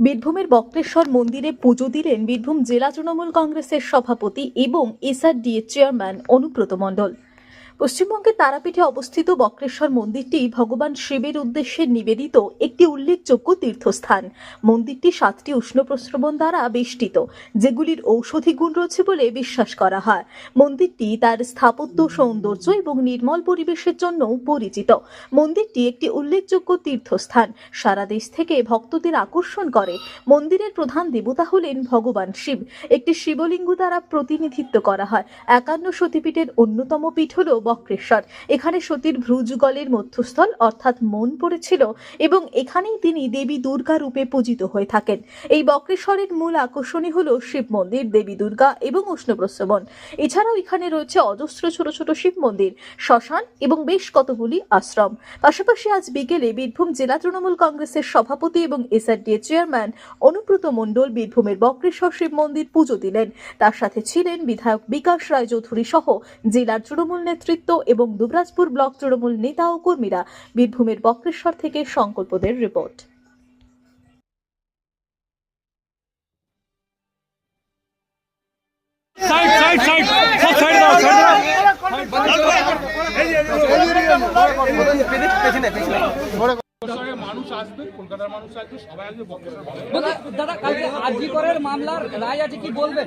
বীরভূমের বক্রেশ্বর মন্দিরে পুজো দিলেন বীরভূম জেলা তৃণমূল কংগ্রেসের সভাপতি এবং এসআরডিএ চেয়ারম্যান অনুব্রত মণ্ডল। পশ্চিমবঙ্গের তারাপীঠে অবস্থিত বক্রেশ্বর মন্দিরটি ভগবান শিবের উদ্দেশ্যে নিবেদিত একটি উল্লেখযোগ্য তীর্থস্থান। মন্দিরটি সাতটি উষ্ণ প্রস্রবণ দ্বারা বেষ্টিত, যেগুলির ঔষধি গুণ রয়েছে বলে বিশ্বাস করা হয়। মন্দিরটি তার স্থাপত্য, সৌন্দর্য এবং নির্মল পরিবেশের জন্য পরিচিত। মন্দিরটি একটি উল্লেখযোগ্য তীর্থস্থান। সারা দেশ থেকে ভক্তদের আকর্ষণ করে। মন্দিরের প্রধান দেবতা হলেন ভগবান শিব। একটি শিবলিঙ্গ দ্বারা প্রতিনিধিত্ব করা হয়। একান্ন সতীপীঠের অন্যতম পীঠ হল বক্রেশ্বর। এখানে সতীর ভ্রুযুগলের মধ্যস্থল অর্থাৎ মন পড়েছিল এবং এখানেই তিনি দেবী দুর্গা রূপে পূজিত হয়ে থাকেন। এই বক্রেশ্বরের মূল আকর্ষণই হল শিব মন্দির, দেবী দুর্গা এবং উষ্ণপ্রস্রবণ। এছাড়াও এখানে রয়েছে অজস্র ছোট ছোট শিব মন্দির, শ্মশান এবং বেশ কতগুলি আশ্রম। পাশাপাশি আজ বিকেলে বীরভূম জেলা তৃণমূল কংগ্রেসের সভাপতি এবং এসআরডিএ চেয়ারম্যান অনুব্রত মণ্ডল বীরভূমের বক্রেশ্বর শিব মন্দির পুজো দিলেন। তার সাথে ছিলেন বিধায়ক বিকাশ রায়চৌধুরী সহ জেলার তৃণমূল নেতৃত্ব এবং দুবরাজপুর ব্লক তৃণমূল নেতা ও কর্মীরা বীরভূমের বক্রেশ্বর থেকে সংকল্পদের রিপোর্ট সাইড সাইড সাইড সব সাইড দাও সাইড দাও বক্রেশ্বরের মানুষ আসবে কলকাতার মানুষ আসবে সবাই আসবে বক্রেশ্বর ভালো হবে। দাদা দাদা কালকে আরজি করের মামলার রায় আছে কি বলবেন।